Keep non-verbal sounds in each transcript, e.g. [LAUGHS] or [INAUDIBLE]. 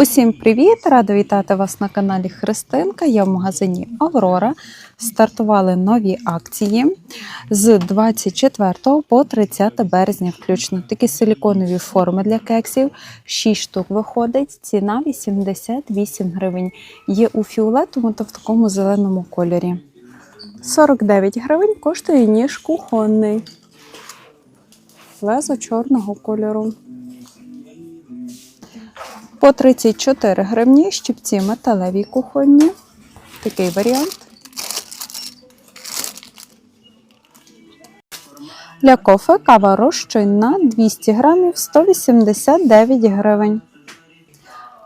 Усім привіт! Рада вітати вас на каналі Христинка. Я в магазині Аврора. Стартували нові акції з 24 по 30 березня включно. Такі силіконові форми для кексів. 6 штук виходить. Ціна 88 гривень. Є у фіолетовому та в такому зеленому кольорі. 49 гривень коштує ніж кухонний. Лезо чорного кольору. По 34 гривні щипці металеві кухонні. Такий варіант. Для кофе кава розчинна 200 грамів 189 гривень.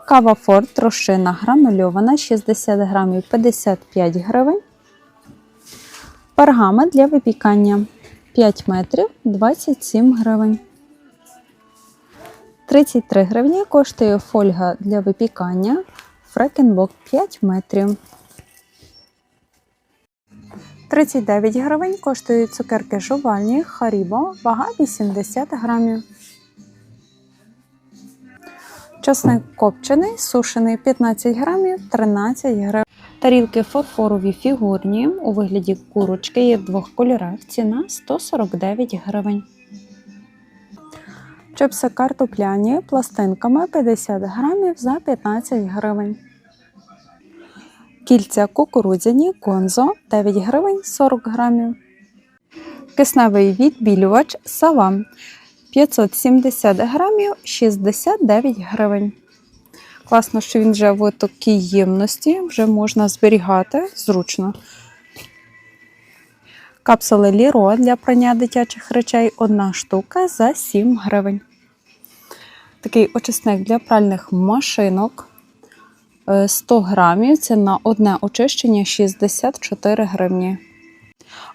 Кава Форт розчинна гранульована 60 грамів 55 гривень. Пергамент для випікання 5 метрів 27 гривень. 33 гривні коштує фольга для випікання Фрекенбок 5 метрів. 39 гривень коштують цукерки жувальні Харібо, вага 80 грамів. Часник копчений, сушений 15 грамів 13 гривень. Тарілки фарфорові фігурні у вигляді курочки є в двох кольорах. Ціна 149 гривень. Чипси картопляні пластинками 50 грамів за 15 гривень. Кільця кукурудзяні конзо 9 гривень 40 грамів. Кисневий відбілювач сава 570 грамів 69 гривень. Класно, що він вже в такій ємності, вже можна зберігати зручно. Капсули Ліро для прання дитячих речей одна штука за 7 гривень. Такий очисник для пральних машинок е, 100 грамів. Це на одне очищення 64 гривні.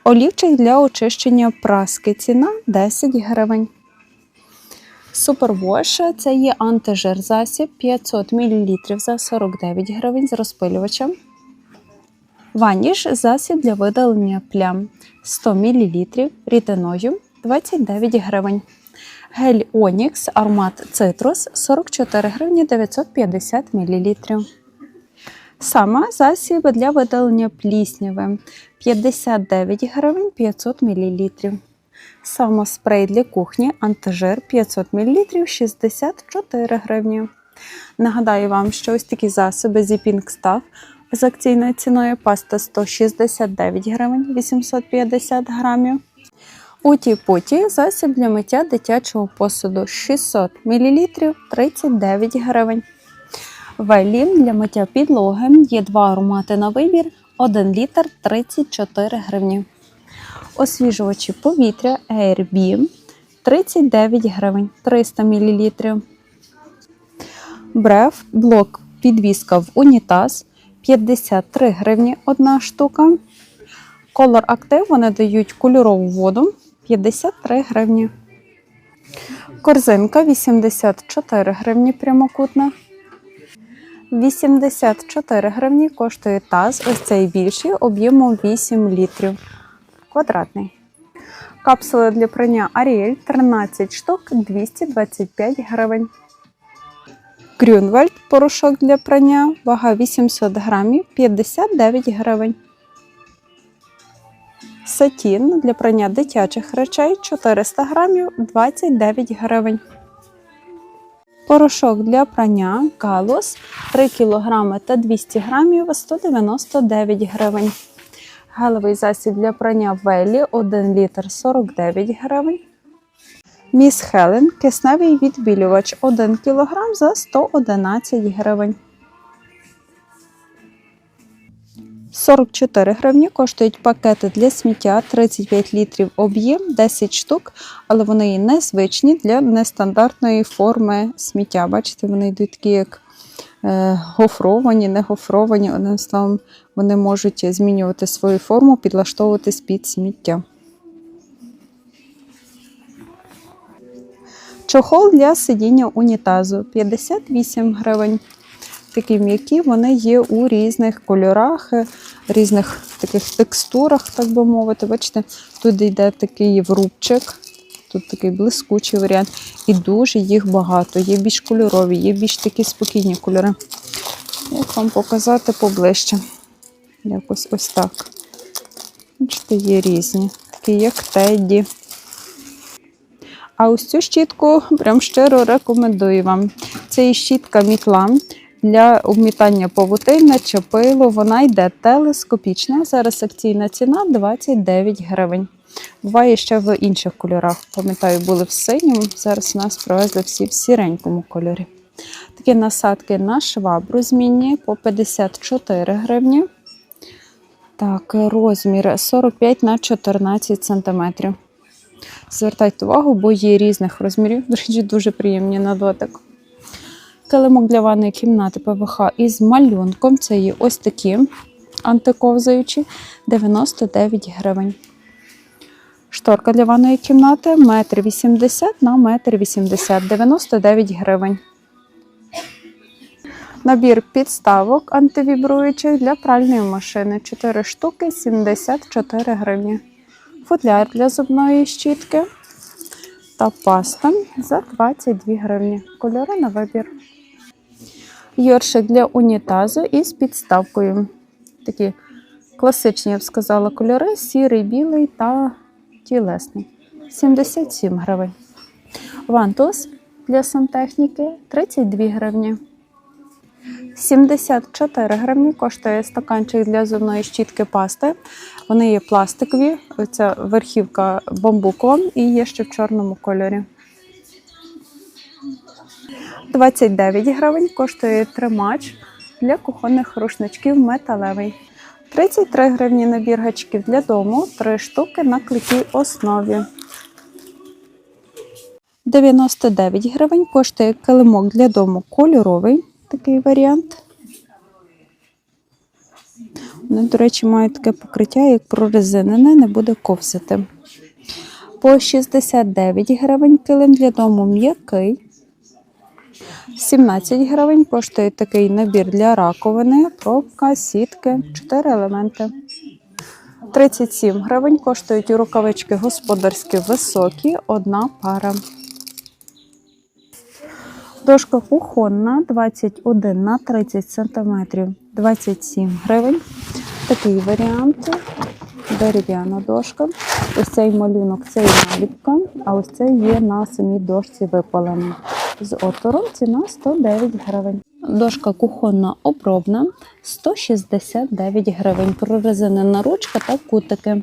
Олівчик для очищення праски. Ціна 10 гривень. Супервош це є антижир засіб 500 мл за 49 гривень з розпилювачем. Ваніш засіб для видалення плям 100 мл рідиною 29 гривень. Гель Онікс аромат цитрус 44 гривні 950 мл. Сама засіб для видалення плісняви 59 гривень 500 мл. Сама спрей для кухні антижир 500 мл 64 гривні. Нагадаю вам, що ось такі засоби Zipping Staff з акційною ціною паста 169 гривень 850 грамів. Уті-путі засіб для миття дитячого посуду 600 мл 39 гривень. Велін для миття підлоги є два аромати на вибір 1 літр 34 гривні. Освіжувачі повітря Airbeam 39 гривень 300 мл. Брев блок підвіска в унітаз 53 гривні одна штука. Color Active вони дають кольорову воду 53 гривні. Корзинка 84 гривні прямокутна. 84 гривні коштує таз. Ось цей більший об'ємом 8 літрів. Квадратний. Капсули для прання Ariel 13 штук 225 гривень. Грюнвальд порошок для прання, вага 800 грамів 59 гривень. Сатін для прання дитячих речей 400 грамів 29 гривень. Порошок для прання Галус 3 кг та 200 грамів 199 гривень. Гелевий засіб для прання Велі 1 літр 49 гривень. Міс Хелен кисневий відбілювач 1 кг за 111 гривень. 44 гривні коштують пакети для сміття 35 літрів об'єм 10 штук, але вони незвичні для нестандартної форми сміття. Бачите, вони йдуть такі, як е, гофровані, не гофровані. Одним словом, вони можуть змінювати свою форму, підлаштовуватись під сміття. Чохол для сидіння унітазу 58 гривень. Такі м'які, вони є у різних кольорах, різних таких текстурах, так би мовити. Бачите, тут йде такий врубчик. Тут такий блискучий варіант. І дуже їх багато. Є більш кольорові, є більш такі спокійні кольори. Як вам показати поближче? Якось ось так. Бачите, є різні. Такі, як Тедді. А ось цю щітку прям щиро рекомендую вам. Це і щітка мітла для обмітання павутиння чи пилу. Вона йде телескопічна. Зараз акційна ціна 29 гривень. Буває ще в інших кольорах. Пам'ятаю, були в синьому. Зараз нас привезли всі в сіренькому кольорі. Такі насадки на швабру змінні по 54 гривні. Так, розмір 45 на 14 сантиметрів. Звертайте увагу, бо є різних розмірів. До речі, дуже приємні на дотик. Килимок для ванної кімнати ПВХ із малюнком. Це є ось такі антиковзаючі 99 гривень. Шторка для ванної кімнати 1,80 м на 1,80 м 99 гривень. Набір підставок антивібруючих для пральної машини 4 штуки 74 гривні. Футляр для зубної щітки та паста за 22 гривні. Кольори на вибір. Йоршик для унітазу із підставкою. Такі класичні, я б сказала, кольори: сірий, білий та тілесний. 77 гривень. Вантус для сантехніки 32 гривні. 74 гривні коштує стаканчик для зубної щітки пасти. Вони є пластикові, ця верхівка бамбукова і є ще в чорному кольорі. 29 гривень коштує тримач для кухонних рушничків металевий. 33 гривні набір гачків для дому, 3 штуки на клейкій основі. 99 гривень коштує килимок для дому кольоровий такий варіант. Вони, до речі, мають таке покриття, як прорезинене, не буде ковзати. По 69 гривень килим для дому м'який. 17 гривень коштує такий набір для раковини, пробка, сітки, 4 елементи. 37 гривень коштують рукавички господарські високі, одна пара. Дошка кухонна 21 на 30 см, 27 гривень. Такий варіант. Дерев'яна дошка. Ось цей малюнок це є наліпка, а ось це є на самій дошці випалена. З отвором ціна 109 гривень. Дошка кухонна обробна 169 гривень. Прорезинена ручка та кутики.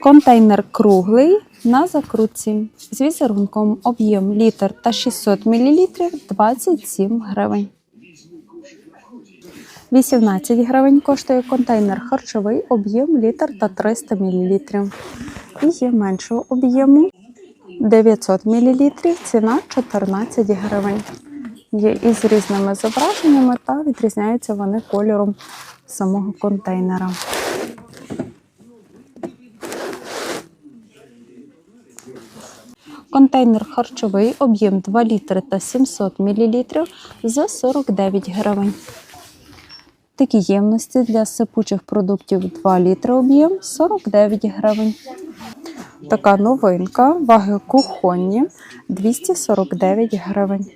Контейнер круглий на закрутці з візерунком об'єм літр та 600 мл 27 гривень. 18 гривень коштує контейнер харчовий, об'єм літр та 300 мл. І є меншого об'єму 900 мл, ціна 14 гривень. Є із різними зображеннями та відрізняються вони кольором самого контейнера. Контейнер харчовий, об'єм 2 літри та 700 мл за 49 гривень. Такі ємності для сипучих продуктів 2 літри об'єм 49 гривень. Така новинка, ваги кухонні 249 гривень.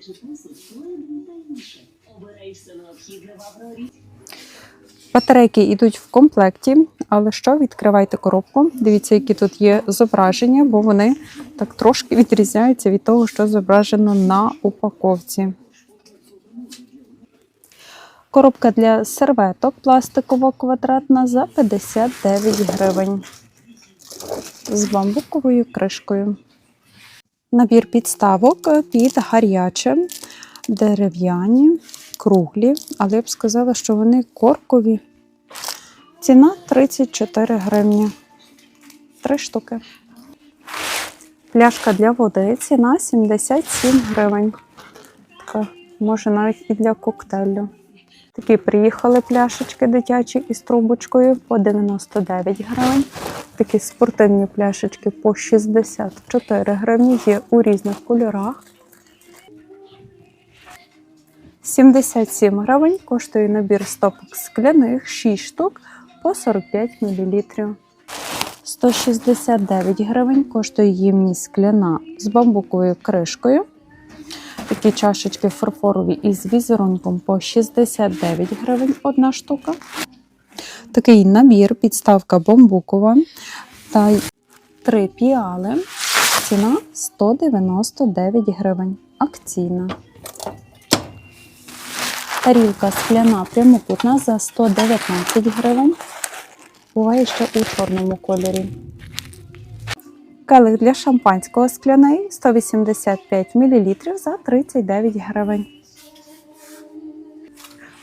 Батарейки йдуть в комплекті, але що відкривайте коробку. Дивіться, які тут є зображення, бо вони так трошки відрізняються від того, що зображено на упаковці. Коробка для серветок пластикова квадратна за 59 гривень з бамбуковою кришкою. Набір підставок під гаряче, дерев'яні, круглі, але я б сказала, що вони коркові. Ціна 34 гривні. Три штуки. Пляшка для води. Ціна 77 гривень. Така, може, навіть і для коктейлю. Такі приїхали пляшечки дитячі із трубочкою по 99 гривень. Такі спортивні пляшечки по 64 гривні. Є у різних кольорах. 77 гривень коштує набір стопок скляних 6 штук по 45 мл. 169 гривень коштує ємність скляна з бамбуковою кришкою. Такі чашечки фарфорові із візерунком по 69 гривень одна штука. Такий набір, підставка бамбукова та й три піали. Ціна 199 гривень. Акційна. Тарілка скляна прямокутна за 119 гривень. Буває ще у чорному кольорі. Келих для шампанського скляний 185 мл за 39 гривень.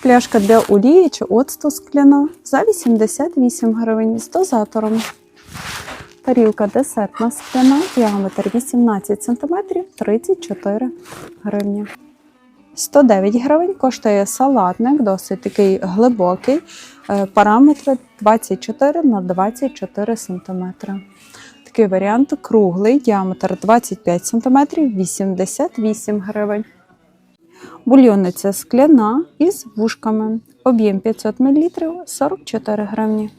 Пляшка для олії чи оцту скляна за 88 гривень з дозатором. Тарілка десертна скляна, діаметр 18 см 34 гривні. 109 гривень коштує салатник, досить такий глибокий. е, Параметри 24 на 24 см. Такий варіант круглий, діаметр 25 см 88 гривень. Бульйонниця скляна із вушками. Об'єм 500 мл 44 гривні.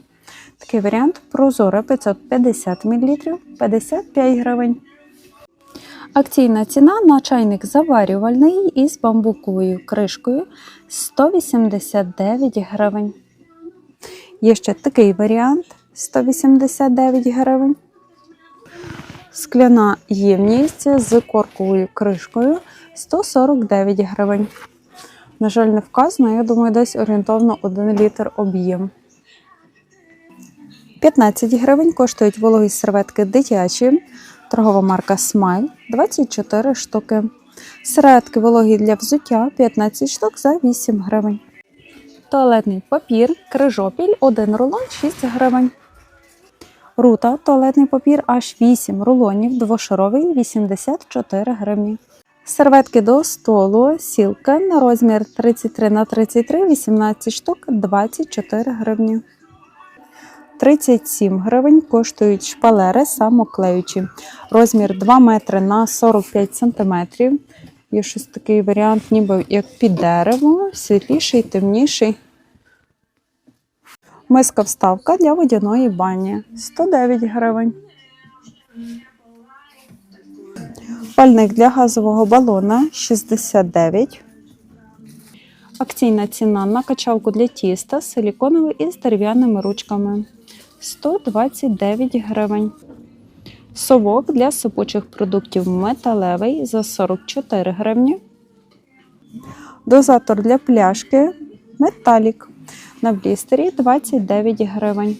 Такий варіант прозоре 550 мл 55 гривень. Акційна ціна на чайник заварювальний із бамбуковою кришкою 189 гривень. Є ще такий варіант 189 гривень. Скляна ємність з корковою кришкою 149 гривень. На жаль, не вказано, я думаю, десь орієнтовно 1 літр об'єм. 15 гривень коштують вологі серветки дитячі, торгова марка Smile 24 штуки. Серветки вологі для взуття 15 штук за 8 гривень. Туалетний папір, крижопіль, 1 рулон 6 гривень. Рута, туалетний папір аж 8 рулонів, двошаровий 84 гривні. Серветки до столу, сілка на розмір 33 на 33, 18 штук, 24 гривні. 37 гривень коштують шпалери самоклеючі. Розмір 2 метри на 45 сантиметрів. Є щось такий варіант, ніби як під дерево, світліший, темніший. Миска вставка для водяної бані 109 гривень. Пальник для газового балона 69. Акційна ціна на качалку для тіста силіконовий із дерев'яними ручками 129 гривень. Совок для сипучих продуктів металевий за 44 гривні. Дозатор для пляшки металік на блістері 29 гривень.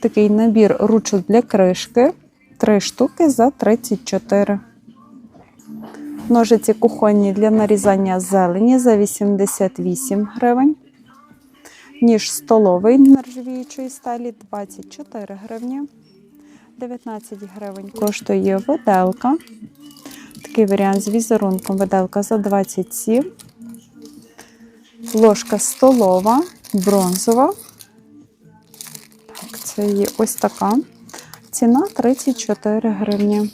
Такий набір ручок для кришки 3 штуки за 34. Ножиці кухонні для нарізання зелені за 88 гривень. Ніж столовий нержавіючої сталі 24 гривні. 19 гривень коштує виделка. Такий варіант з візерунком виделка за 27. Ложка столова, бронзова. Так, це є ось така. Ціна 34 гривні.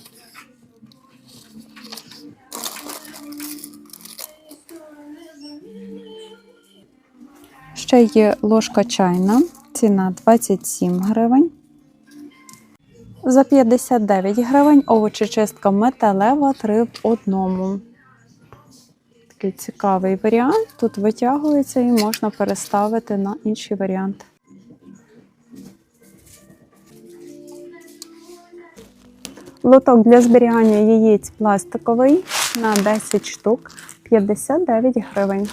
Ще є ложка чайна, ціна 27 гривень. За 59 гривень овочечистка металева 3 в одному. Такий цікавий варіант. Тут витягується і можна переставити на інший варіант. Лоток для зберігання яєць пластиковий на 10 штук 59 гривень.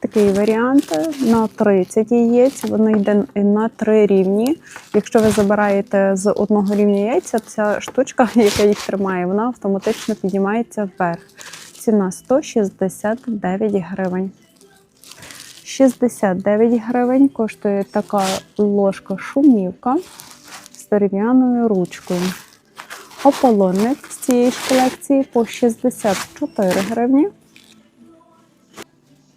Такий варіант на 30 яєць. Воно йде на 3 рівні. Якщо ви забираєте з одного рівня яйця, ця штучка, [LAUGHS] яка їх тримає, вона автоматично піднімається вверх. Ціна 169 гривень. 69 гривень коштує така ложка шумівка з дерев'яною ручкою. Ополонник з цієї ж колекції по 64 гривні.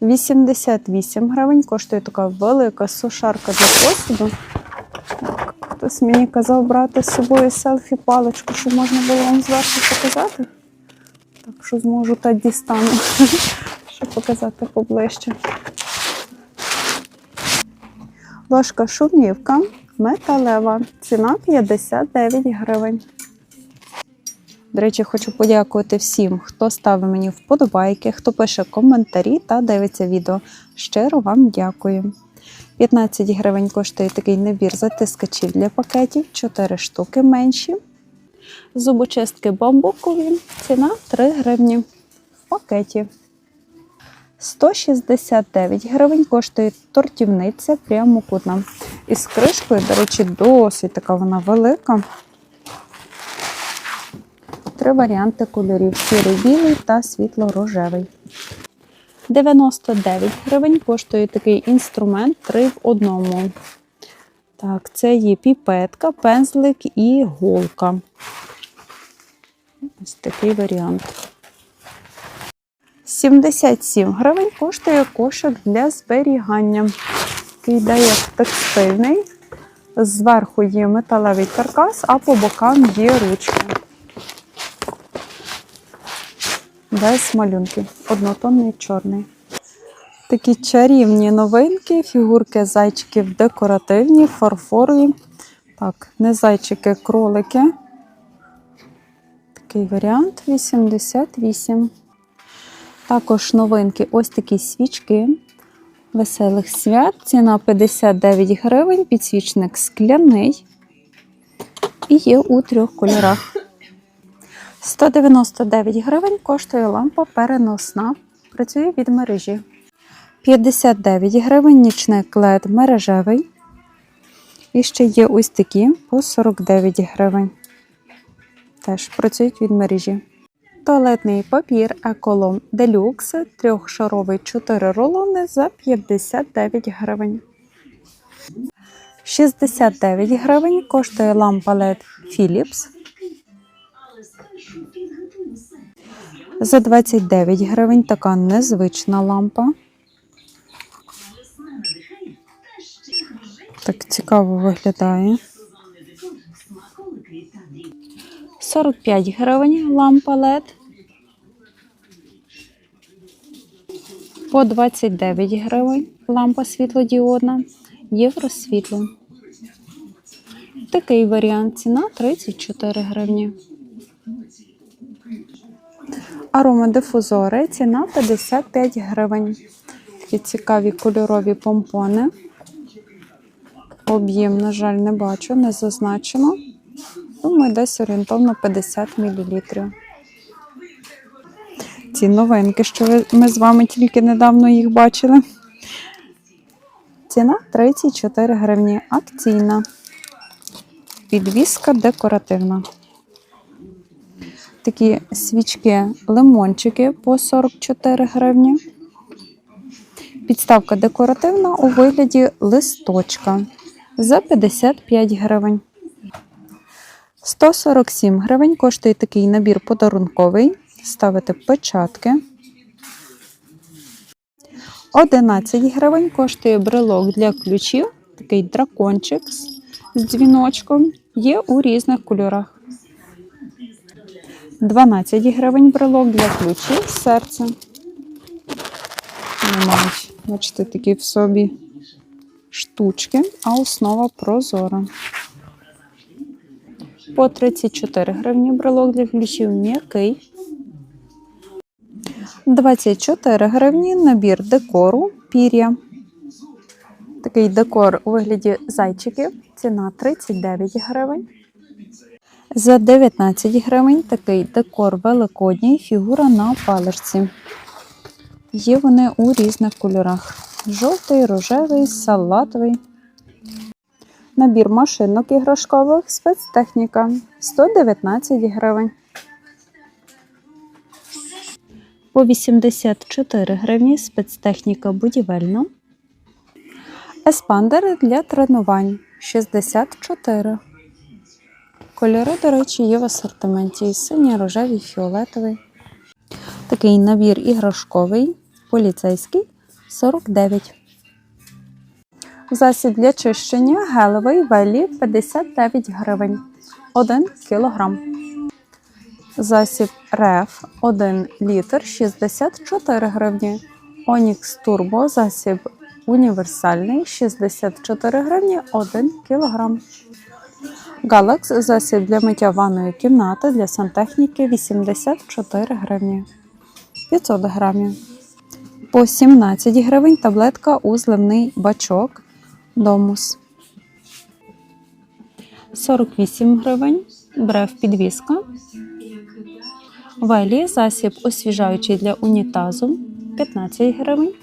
88 гривень коштує така велика сушарка для посуду. Хтось мені казав брати з собою селфі-паличку, щоб можна було вам зверху показати. Так що зможу та дістану, [LAUGHS] щоб показати поближче. Ложка шумівка металева. Ціна 59 гривень. До речі, хочу подякувати всім, хто ставить мені вподобайки, хто пише коментарі та дивиться відео. Щиро вам дякую. 15 гривень коштує такий набір затискачів для пакетів, 4 штуки менші. Зубочистки бамбукові. Ціна 3 гривні в пакеті. 169 гривень коштує тортівниця прямокутна. Із кришкою, до речі, досить така вона велика. Три варіанти кольорів: сірий, білий та світло-рожевий. 99 гривень коштує такий інструмент 3 в одному. Так, це є піпетка, пензлик і голка. Ось такий варіант. 77 гривень коштує кошик для зберігання. Такий йде текстильний. Зверху є металевий каркас, а по бокам є ручки. Без малюнків. Однотонний чорний. Такі чарівні новинки, фігурки зайчиків декоративні, фарфорові. Так, не зайчики, кролики. Такий варіант 88. Також новинки ось такі свічки веселих свят. Ціна 59 гривень, підсвічник скляний. І є у трьох кольорах. 199 гривень коштує лампа переносна. Працює від мережі. 59 гривень нічник LED мережевий. І ще є ось такі по 49 гривень. Теж працюють від мережі. Туалетний папір Еколом Делюкс трьохшаровий 4 рулони за 59 гривень. 69 гривень коштує лампа LED Philips. За 29 гривень така незвична лампа. Так цікаво виглядає. 45 гривень лампа LED. По 29 гривень лампа світлодіодна. Євросвітло. Такий варіант. Ціна 34 гривні. Аромадифузори. Ціна 55 гривень. Такі цікаві кольорові помпони. Об'єм, на жаль, не бачу, не зазначено. Думаю, десь орієнтовно 50 мл. Ці новинки, що ми з вами тільки недавно їх бачили. Ціна 34 гривні. Акційна. Підвіска декоративна. Такі свічки лимончики по 44 гривні. Підставка декоративна у вигляді листочка за 55 гривень. 147 гривень коштує такий набір подарунковий. Ставити печатки. 11 гривень коштує брелок для ключів. Такий дракончик з дзвіночком. Є у різних кольорах. 12 гривень брелок для ключів серця. Вони бачите, такі в собі штучки, а основа прозора. По 34 гривні брелок для ключів м'який. 24 гривні набір декору пір'я. Такий декор у вигляді зайчиків. Ціна 39 гривень. За 19 гривень такий декор великодній, фігура на паличці. Є вони у різних кольорах: жовтий, рожевий, салатовий. Набір машинок іграшкових, спецтехніка 119 гривень. По 84 гривні спецтехніка будівельна. Еспандери для тренувань 64. Кольори, до речі, є в асортименті. Синій, рожевий, фіолетовий. Такий набір іграшковий, поліцейський 49. Засіб для чищення гелевий велі 59 гривень 1 кілограм. Засіб РЕФ 1 літр 64 гривні. Онікс Турбо засіб універсальний 64 гривні 1 кг. Галакс засіб для миття ванної кімнати для сантехніки 84 гривні 500 грамів. По 17 гривень таблетка у зливний бачок Домус. 48 гривень брев підвіска. Велі засіб освіжаючий для унітазу 15 гривень.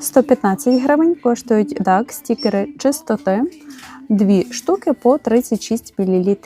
115 гривень коштують DAX стікери чистоти. Дві штуки по 36 мл.